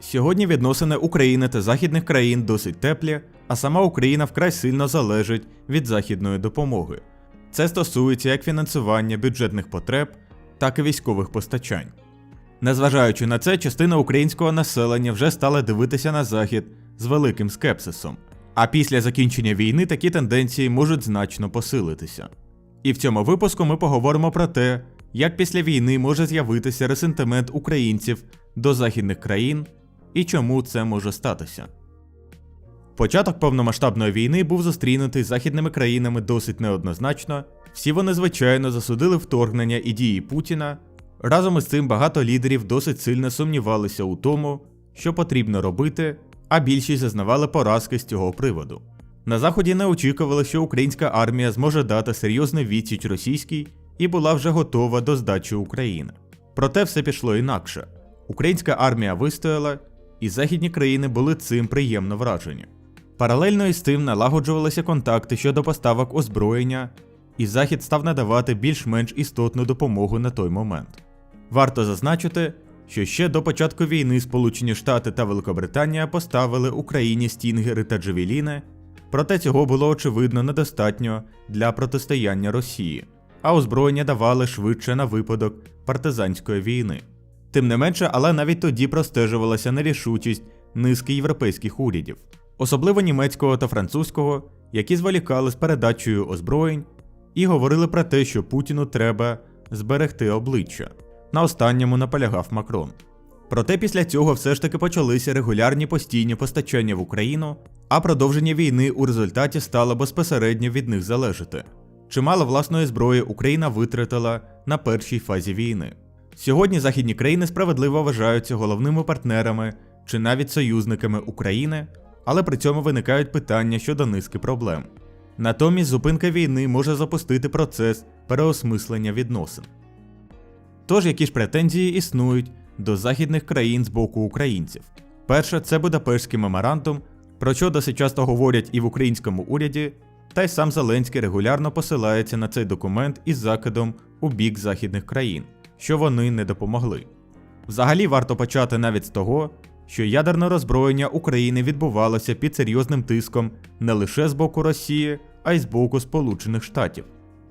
Сьогодні відносини України та західних країн досить теплі, а сама Україна вкрай сильно залежить від західної допомоги. Це стосується як фінансування бюджетних потреб, так і військових постачань. Незважаючи на це, частина українського населення вже стала дивитися на захід з великим скепсисом. А після закінчення війни такі тенденції можуть значно посилитися. І в цьому випуску ми поговоримо про те, як після війни може з'явитися ресентимент українців до західних країн і чому це може статися. Початок повномасштабної війни був зустрінутий західними країнами досить неоднозначно. Всі вони, звичайно, засудили вторгнення і дії Путіна. Разом із цим багато лідерів досить сильно сумнівалися у тому, що потрібно робити, а більшість зазнавали поразки з цього приводу. На заході не очікували, що українська армія зможе дати серйозний відсіч російській і була вже готова до здачі України. Проте все пішло інакше. Українська армія вистояла, і західні країни були цим приємно вражені. Паралельно із тим налагоджувалися контакти щодо поставок озброєння, і Захід став надавати більш-менш істотну допомогу на той момент. Варто зазначити, що ще до початку війни Сполучені Штати та Великобританія поставили Україні стінгери та джевеліни, проте цього було очевидно недостатньо для протистояння Росії, а озброєння давали швидше на випадок партизанської війни. Тим не менше, але навіть тоді простежувалася нерішучість низки європейських урядів, особливо німецького та французького, які зволікали з передачею озброєнь і говорили про те, що Путіну треба зберегти обличчя. На останньому наполягав Макрон. Проте після цього все ж таки почалися регулярні постійні постачання в Україну, а продовження війни у результаті стало безпосередньо від них залежати. Чимало власної зброї Україна витратила на першій фазі війни. Сьогодні західні країни справедливо вважаються головними партнерами чи навіть союзниками України, але при цьому виникають питання щодо низки проблем. Натомість зупинка війни може запустити процес переосмислення відносин. Тож які ж претензії існують до західних країн з боку українців? Перше, це Будапештський меморандум, про що досить часто говорять і в українському уряді, та й сам Зеленський регулярно посилається на цей документ із закидом у бік західних країн, що вони не допомогли. Взагалі варто почати навіть з того, що ядерне роззброєння України відбувалося під серйозним тиском не лише з боку Росії, а й з боку Сполучених Штатів.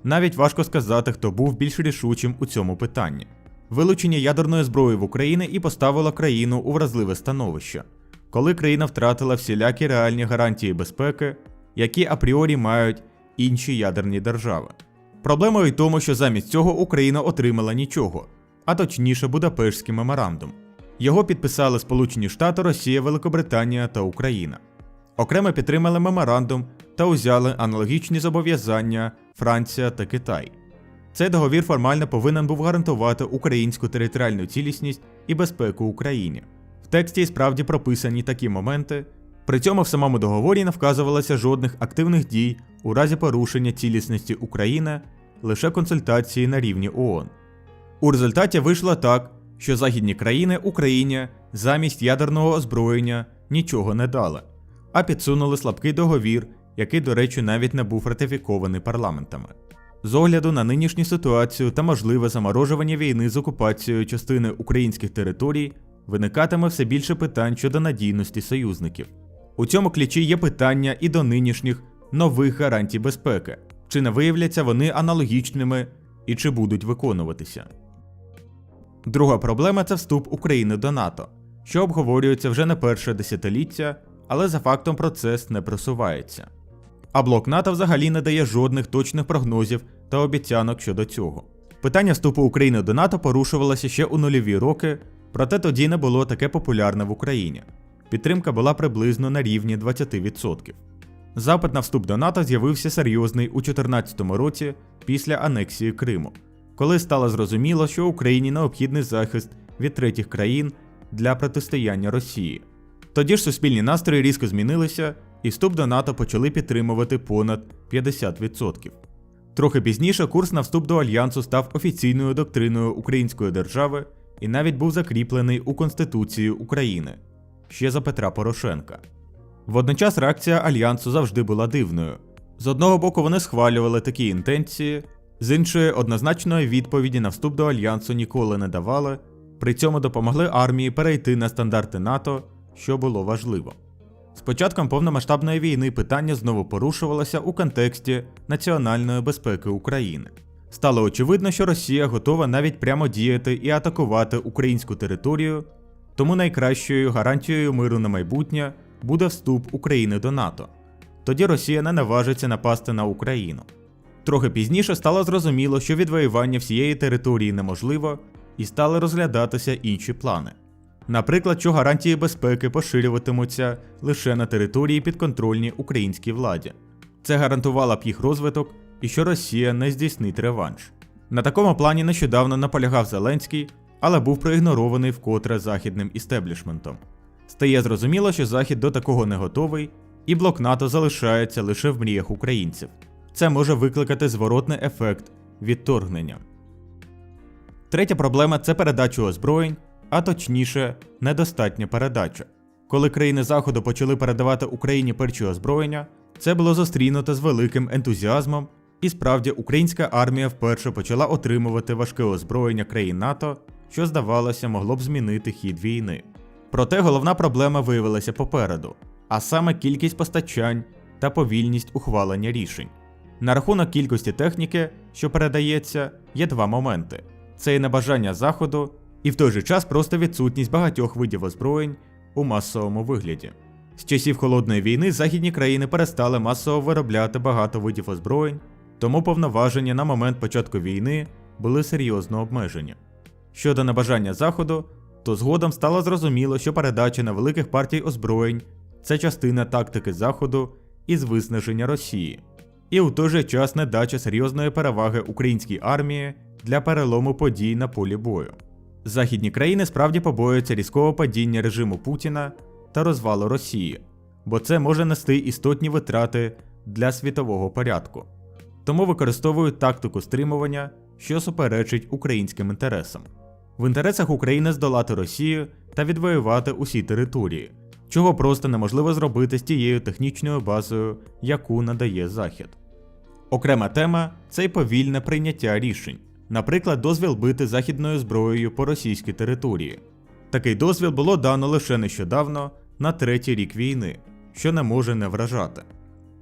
Навіть важко сказати, хто був більш рішучим у цьому питанні. Вилучення ядерної зброї в Україні і поставило країну у вразливе становище, коли країна втратила всілякі реальні гарантії безпеки, які апріорі мають інші ядерні держави. Проблемою й тому, що замість цього Україна отримала нічого, а точніше Будапештський меморандум. Його підписали Сполучені Штати, Росія, Великобританія та Україна. Окремо підтримали меморандум та узяли аналогічні зобов'язання Франція та Китай. Цей договір формально повинен був гарантувати українську територіальну цілісність і безпеку Україні. В тексті і справді прописані такі моменти, при цьому в самому договорі не вказувалося жодних активних дій у разі порушення цілісності України, лише консультації на рівні ООН. У результаті вийшло так, що західні країни Україні замість ядерного озброєння нічого не дали, а підсунули слабкий договір, який, до речі, навіть не був ратифікований парламентами. З огляду на нинішню ситуацію та можливе заморожування війни з окупацією частини українських територій виникатиме все більше питань щодо надійності союзників. У цьому ключі є питання і до нинішніх нових гарантій безпеки, чи не виявляться вони аналогічними і чи будуть виконуватися. Друга проблема це вступ України до НАТО, що обговорюється вже не перше десятиліття, але за фактом процес не просувається. А блок НАТО взагалі не дає жодних точних прогнозів та обіцянок щодо цього. Питання вступу України до НАТО порушувалося ще у нульові роки, проте тоді не було таке популярне в Україні. Підтримка була приблизно на рівні 20%. Запит на вступ до НАТО з'явився серйозний у 2014 році після анексії Криму, коли стало зрозуміло, що Україні необхідний захист від третіх країн для протистояння Росії. Тоді ж суспільні настрої різко змінилися, і вступ до НАТО почали підтримувати понад 50%. Трохи пізніше курс на вступ до альянсу став офіційною доктриною української держави і навіть був закріплений у Конституції України ще за Петра Порошенка. Водночас реакція альянсу завжди була дивною. З одного боку, вони схвалювали такі інтенції, з іншої однозначної відповіді на вступ до альянсу ніколи не давали, При цьому допомогли армії перейти на стандарти НАТО, що було важливо. З початком повномасштабної війни питання знову порушувалося у контексті національної безпеки України. Стало очевидно, що Росія готова навіть прямо діяти і атакувати українську територію, тому найкращою гарантією миру на майбутнє буде вступ України до НАТО. Тоді Росія не наважиться напасти на Україну. Трохи пізніше стало зрозуміло, що відвоювання всієї території неможливо, і стали розглядатися інші плани. Наприклад, що гарантії безпеки поширюватимуться лише на території підконтрольній українській владі. Це гарантувало б їх розвиток і що Росія не здійснить реванш. На такому плані нещодавно наполягав Зеленський, але був проігнорований вкотре західним істеблішментом. Стає зрозуміло, що Захід до такого не готовий, і блок НАТО залишається лише в мріях українців. Це може викликати зворотний ефект відторгнення. Третя проблема це передача озброєнь, а точніше, недостатня передача. Коли країни Заходу почали передавати Україні перші озброєння, це було зустрінуто з великим ентузіазмом, і справді українська армія вперше почала отримувати важке озброєння країн НАТО, що, здавалося, могло б змінити хід війни. Проте головна проблема виявилася попереду, а саме кількість постачань та повільність ухвалення рішень. На рахунок кількості техніки, що передається, є два моменти: це і небажання Заходу, і в той же час просто відсутність багатьох видів озброєнь у масовому вигляді. З часів холодної війни західні країни перестали масово виробляти багато видів озброєнь, тому повноваження на момент початку війни були серйозно обмежені. Щодо небажання Заходу, то згодом стало зрозуміло, що передача невеликих партій озброєнь це частина тактики Заходу із виснаження Росії, і у той же час недача серйозної переваги українській армії для перелому подій на полі бою. Західні країни справді побоюються різкого падіння режиму Путіна та розвалу Росії, бо це може нести істотні витрати для світового порядку. Тому використовують тактику стримування, що суперечить українським інтересам. В інтересах України здолати Росію та відвоювати усі території, чого просто неможливо зробити з тією технічною базою, яку надає Захід. Окрема тема це й повільне прийняття рішень, наприклад, дозвіл бити західною зброєю по російській території. Такий дозвіл було дано лише нещодавно на третій рік війни, що не може не вражати.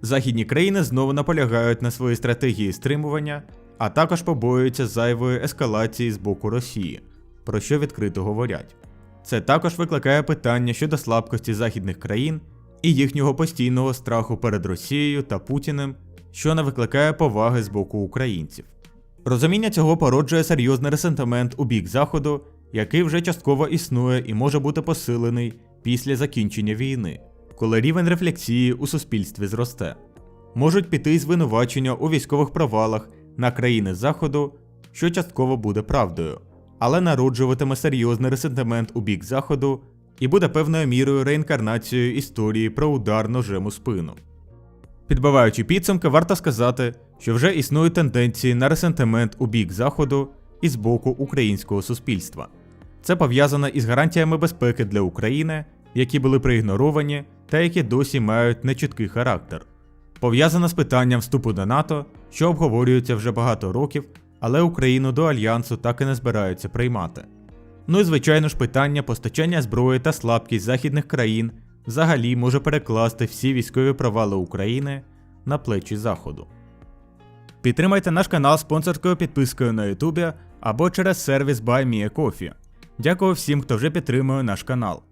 Західні країни знову наполягають на своїй стратегії стримування, а також побоюються зайвої ескалації з боку Росії, про що відкрито говорять. Це також викликає питання щодо слабкості західних країн і їхнього постійного страху перед Росією та Путіним, що не викликає поваги з боку українців. Розуміння цього породжує серйозний ресентимент у бік Заходу, який вже частково існує і може бути посилений після закінчення війни, коли рівень рефлексії у суспільстві зросте. Можуть піти звинувачення у військових провалах на країни Заходу, що частково буде правдою, але народжуватиме серйозний ресентимент у бік Заходу і буде певною мірою реінкарнацією історії про удар ножем у спину. Підбиваючи підсумки, варто сказати, що вже існують тенденції на ресентимент у бік Заходу і з боку українського суспільства. Це пов'язано із гарантіями безпеки для України, які були проігноровані та які досі мають нечіткий характер. Пов'язано з питанням вступу до НАТО, що обговорюється вже багато років, але Україну до альянсу так і не збираються приймати. Ну і звичайно ж питання постачання зброї та слабкість західних країн взагалі може перекласти всі військові провали України на плечі Заходу. Підтримайте наш канал спонсорською підпискою на Ютубі або через сервіс BuyMeACoffee. Дякую всім, хто вже підтримує наш канал.